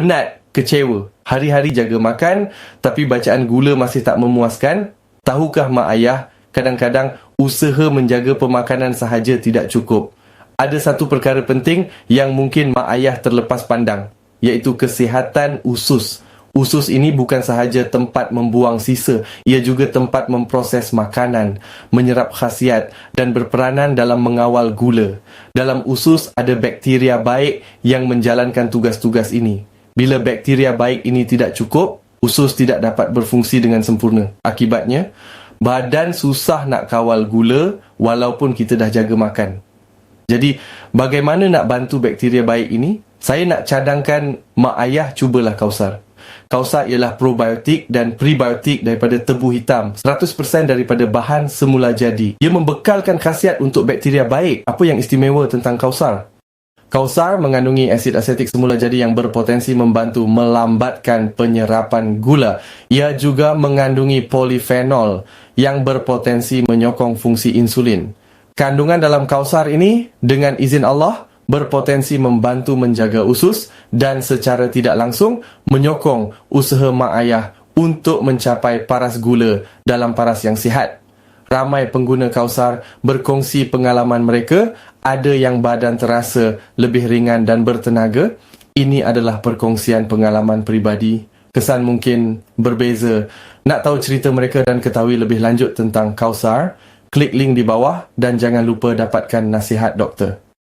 penat, kecewa. Hari-hari jaga makan, tapi bacaan gula masih tak memuaskan. Tahukah mak ayah, kadang-kadang usaha menjaga pemakanan sahaja tidak cukup. Ada satu perkara penting yang mungkin mak ayah terlepas pandang, iaitu kesihatan usus. Usus ini bukan sahaja tempat membuang sisa, ia juga tempat memproses makanan, menyerap khasiat dan berperanan dalam mengawal gula. Dalam usus ada bakteria baik yang menjalankan tugas-tugas ini. Bila bakteria baik ini tidak cukup, usus tidak dapat berfungsi dengan sempurna. Akibatnya, badan susah nak kawal gula walaupun kita dah jaga makan. Jadi, bagaimana nak bantu bakteria baik ini? Saya nak cadangkan mak ayah cubalah kausar. Kausar ialah probiotik dan prebiotik daripada tebu hitam. 100% daripada bahan semula jadi. Ia membekalkan khasiat untuk bakteria baik. Apa yang istimewa tentang kausar? Kausar mengandungi asid asetik semula jadi yang berpotensi membantu melambatkan penyerapan gula. Ia juga mengandungi polifenol yang berpotensi menyokong fungsi insulin. Kandungan dalam kausar ini dengan izin Allah berpotensi membantu menjaga usus dan secara tidak langsung menyokong usaha mak ayah untuk mencapai paras gula dalam paras yang sihat. Ramai pengguna kausar berkongsi pengalaman mereka, ada yang badan terasa lebih ringan dan bertenaga. Ini adalah perkongsian pengalaman peribadi. Kesan mungkin berbeza. Nak tahu cerita mereka dan ketahui lebih lanjut tentang kausar? Klik link di bawah dan jangan lupa dapatkan nasihat doktor.